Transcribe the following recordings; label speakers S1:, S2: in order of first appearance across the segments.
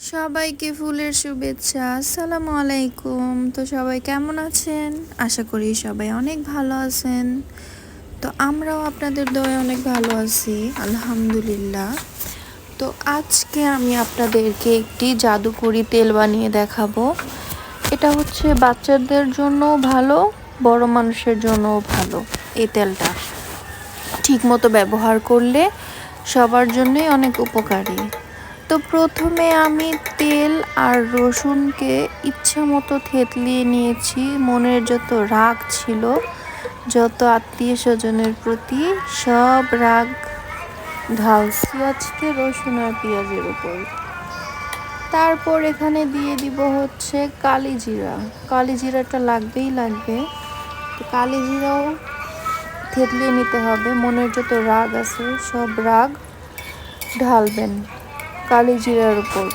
S1: সবাইকে ফুলের শুভেচ্ছা, আসসালামু আলাইকুম। তো সবাই কেমন আছেন? আশা করি সবাই অনেক ভালো আছেন। তো আমরাও আপনাদের দয়ে অনেক ভালো আছি, আলহামদুলিল্লাহ। তো আজকে আমি আপনাদেরকে একটি জাদুকরি তেল বানিয়ে দেখাবো। এটা হচ্ছে বাচ্চাদের জন্য ভালো, বড় মানুষের জন্যও ভালো এই তেলটা। ঠিকমতো ব্যবহার করলে সবার জন্যই অনেক উপকারী। তো প্রথমে আমি তেল আর রসুনকে ইচ্ছা মতো থেতলিয়ে নিয়েছি। মনের যত রাগ ছিল, যত আত্মীয় স্বজনের প্রতি, সব রাগ ঢালছি আজকে রসুন আর পেঁয়াজের উপর। তারপর এখানে দিয়ে দিব হচ্ছে কালি জিরা। কালি জিরাটা লাগবেই লাগবে। তো কালি জিরাও থেতলিয়ে নিতে হবে। মনের যত রাগ আছে, সব রাগ ঢালবেন। কালি জিরার উপর।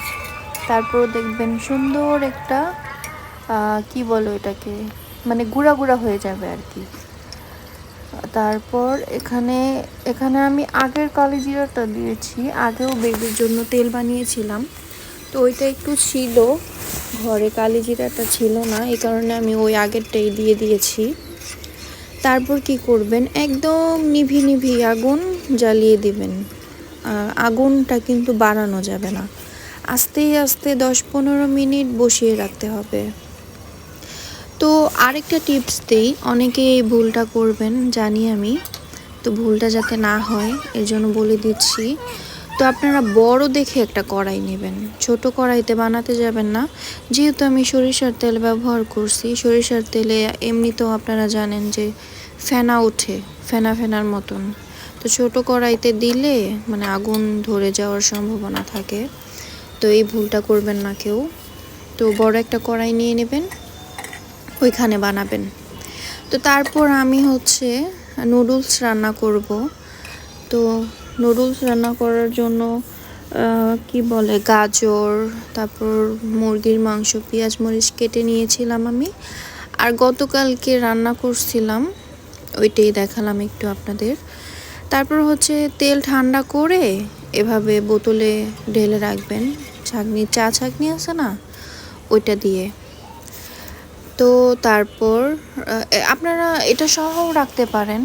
S1: তারপর দেখবেন সুন্দর একটা কি বলো এটাকে মানে গুঁড়া গুঁড়া হয়ে যাবে আর কি। তারপর এখানে এখানে আমি আগের কালি জিরাটা দিয়েছি। আগেও বেবির জন্য তেল বানিয়েছিলাম। তো ওইটা একটু ছিল, ঘরে কালি জিরাটা ছিল না, এই কারণে আমি ওই আগেরটাই দিয়ে দিয়েছি। তারপর কি করবেন? একদম নিভি নিভি আগুন জ্বালিয়ে দিবেন। আগুনটা কিন্তু বাড়ানো যাবে না। আস্তে আস্তে দশ পনেরো মিনিট বসিয়ে রাখতে হবে। তো আরেকটা টিপস দিই অনেকে এই ভুলটা করবেন, জানি আমি। তো ভুলটা যাতে না হয় এর জন্য বলে দিচ্ছি। তো আপনারা বড় দেখে একটা কড়াই নেবেন, ছোট কড়াইতে বানাতে যাবেন না। যেহেতু আমি সরিষার তেল ব্যবহার করছি, সরিষার তেলে এমনিতেও আপনারা জানেন যে ফেনা ওঠে, ফেনা ফেনার মতন। তো ছোট কড়াইতে দিলে মানে আগুন ধরে যাওয়ার সম্ভাবনা থাকে। তো এই ভুলটা করবেন না কেউ। তো বড় একটা কড়াই নিয়ে নেবেন, ওইখানে বানাবেন। তো তারপর আমি হচ্ছে নুডলস রান্না করব। তো নুডলস রান্না করার জন্য কি বলে, গাজর, তারপর মুরগির মাংস, পেঁয়াজ, মরিচ কেটে নিয়েছিলাম আমি। আর গতকালকে রান্না করছিলাম, ওইটাই দেখালাম একটু আপনাদের। তারপর হচ্ছে তেল ঠান্ডা করে এভাবে বোতলে ঢেলে রাখবেন। ছাঁকনি, চা ছাঁকনি আছে না? ওইটা দিয়ে। তো তারপর আপনারা এটা সহও রাখতে পারেন।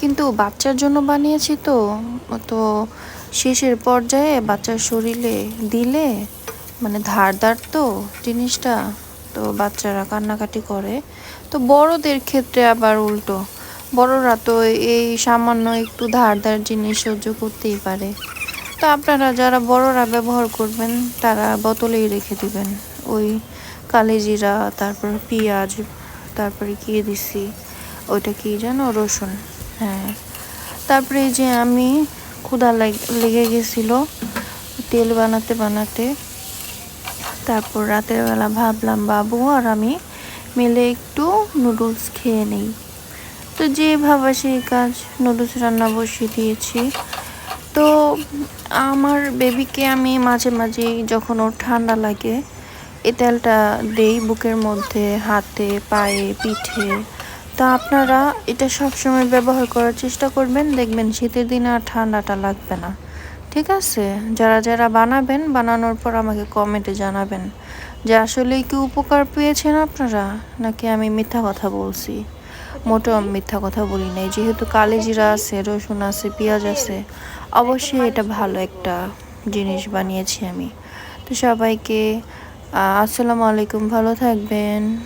S1: কিন্তু বাচ্চার জন্য বানিয়েছি তো তো শেষের পর্যায়ে বাচ্চার শরীরে দিলে মানে ধার ধার তো জিনিসটা, তো বাচ্চারা কান্নাকাটি করে। তো বড়দের ক্ষেত্রে আবার উল্টো। বড়রা তো এই সামান্য একটু ধার ধার জিনিস সহ্য করতেই পারে। তো আপনারা যারা বড়রা ব্যবহার করবেন, তারা বোতলেই রেখে দিবেন। ওই কালি জিরা, তারপর পেঁয়াজ, তারপরে কি দিছি? ওইটা কি যেন? রসুন। হ্যাঁ। তারপরে যে আমি ক্ষুধা লেগে গেছিল তেল বানাতে বানাতে। তারপর রাতের বেলা ভাবলাম, বাবু আর আমি মিলে একটু নুডলস খেয়ে নেই। তো যে ভাবা সেই কাজ, নুডলস রান্না বসিয়ে দিয়েছি। তো আমার বেবিকে আমি মাঝে মাঝে যখন ওর ঠান্ডা লাগে, এ তেলটা দেই বুকের মধ্যে, হাতে, পায়ে, পিঠে। তা আপনারা এটা সবসময় ব্যবহার করার চেষ্টা করবেন, দেখবেন শীতের দিনে আর ঠান্ডাটা লাগবে না। ঠিক আছে? যারা যারা বানাবেন, বানানোর পর আমাকে কমেন্টে জানাবেন যে আসলে কি উপকার পেয়েছেন আপনারা? নাকি আমি মিথ্যা কথা বলছি? মোটেও আমি মিথ্যা কথা বলি নাই। যেহেতু কালেজিরা আছে, রসুন আছে, পেঁয়াজ আছে, অবশ্যই এটা ভালো একটা জিনিস বানিয়েছি আমি। তো সবাইকে আসসালামু আলাইকুম, ভালো থাকবেন।